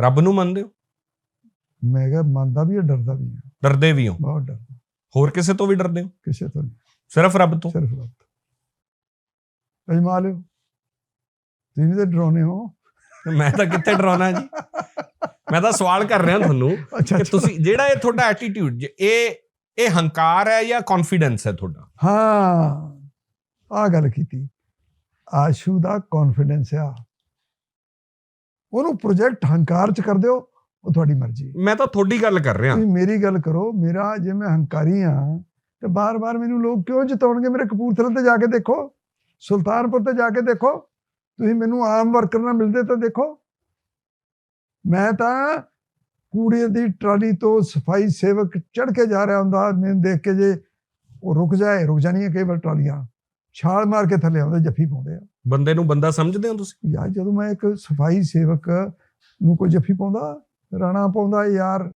ਰੱਬ ਨੂੰ ਮੰਨਦੇ ਹੋ? ਮੈਂ ਕਿਹਾ ਮੰਨਦਾ ਵੀ ਹੈ ਡਰਦਾ ਵੀ ਹੈ ਡਰਦੇ ਵੀ ਹੋ? ਬਹੁਤ ਡਰਦਾ। ਹੋਰ ਕਿਸੇ ਤੋਂ ਵੀ ਡਰਦੇ ਹੋ? ਕਿਸੇ ਤੋਂ ਨਹੀਂ। ਸਿਰਫ ਰੱਬ ਤੋਂ? ਸਿਰਫ ਰੱਬ ਤੋਂ। ਅਜਮਾ ਲਿਓ ਤੁਸੀਂ ਤਾਂ ਡਰਾਉਨੇ ਹੋ। ਮੈਂ ਤਾਂ ਕਿੱਥੇ ਡਰਾਉਣਾ ਜੀ? ਮੈਂ ਤਾਂ ਸਵਾਲ ਕਰ ਰਿਹਾ ਤੁਹਾਨੂੰ ਕਿ। ਤੁਸੀਂ ਜਿਹੜਾ ਇਹ ਤੁਹਾਡਾ ਐਟੀਟਿਊਡ ਇਹ ਇਹ ਹੰਕਾਰ ਹੈ ਜਾਂ ਕੌਨਫੀਡੈਂਸ ਹੈ ਤੁਹਾਡਾ? ਹਾਂ ਆ ਗੱਲ ਕੀਤੀ। ਆਸ਼ੂ ਦਾ ਕੌਨਫੀਡੈਂਸ ਆ। ਉਹਨੂੰ ਪ੍ਰੋਜੈਕਟ ਹੰਕਾਰ ਚ ਕਰ ਦਿਓ ਉਹ ਤੁਹਾਡੀ ਮਰਜ਼ੀ ਮੈਂ ਤਾਂ ਤੁਹਾਡੀ ਗੱਲ ਕਰ ਰਿਹਾ। ਤੁਸੀਂ ਮੇਰੀ ਗੱਲ ਕਰੋ ਮੇਰਾ ਜੇ ਮੈਂ ਹੰਕਾਰੀ ਆ ਤੇ ਬਾਰ-ਬਾਰ ਮੈਨੂੰ ਲੋਕ ਕਿਉਂ ਜਿਤਾਉਣਗੇ? ਮੇਰੇ ਕਪੂਰਥਲੇ ਤੇ ਜਾ ਕੇ ਦੇਖੋ ਸੁਲਤਾਨਪੁਰ ਤੇ ਜਾ ਕੇ ਦੇਖੋ ਤੁਸੀਂ ਮੈਨੂੰ ਆਮ ਵਰਕਰ ਨਾਲ ਮਿਲਦੇ ਤਾਂ ਦੇਖੋ। ਮੈਂ ਤਾਂ ਕੂੜੇ ਦੀ ਟਰਾਲੀ ਤੋਂ ਸਫ਼ਾਈ ਸੇਵਕ ਚੜ ਕੇ ਜਾ ਰਿਹਾ ਹੁੰਦਾ ਮੈਨੂੰ ਦੇਖ ਕੇ ਜੇ ਉਹ ਰੁਕ ਜਾਏ ਰੁਕ ਜਾਣੀਆਂ ਕਈ ਵਾਰ ਟਰਾਲੀਆਂ। ਛਾਲ ਮਾਰ ਕੇ ਥੱਲੇ ਆਉਂਦੇ ਜੱਫੀ ਪਾਉਂਦੇ ਆ। ਬੰਦੇ ਨੂੰ ਬੰਦਾ ਸਮਝਦੇ ਹੋ ਤੁਸੀਂ? ਯਾਰ ਜਦੋਂ ਮੈਂ ਇੱਕ ਸਫ਼ਾਈ ਸੇਵਕ ਨੂੰ ਕੋਈ ਜੱਫੀ ਪਾਉਂਦਾ ਰਾਣਾ ਪਾਉਂਦਾ ਯਾਰ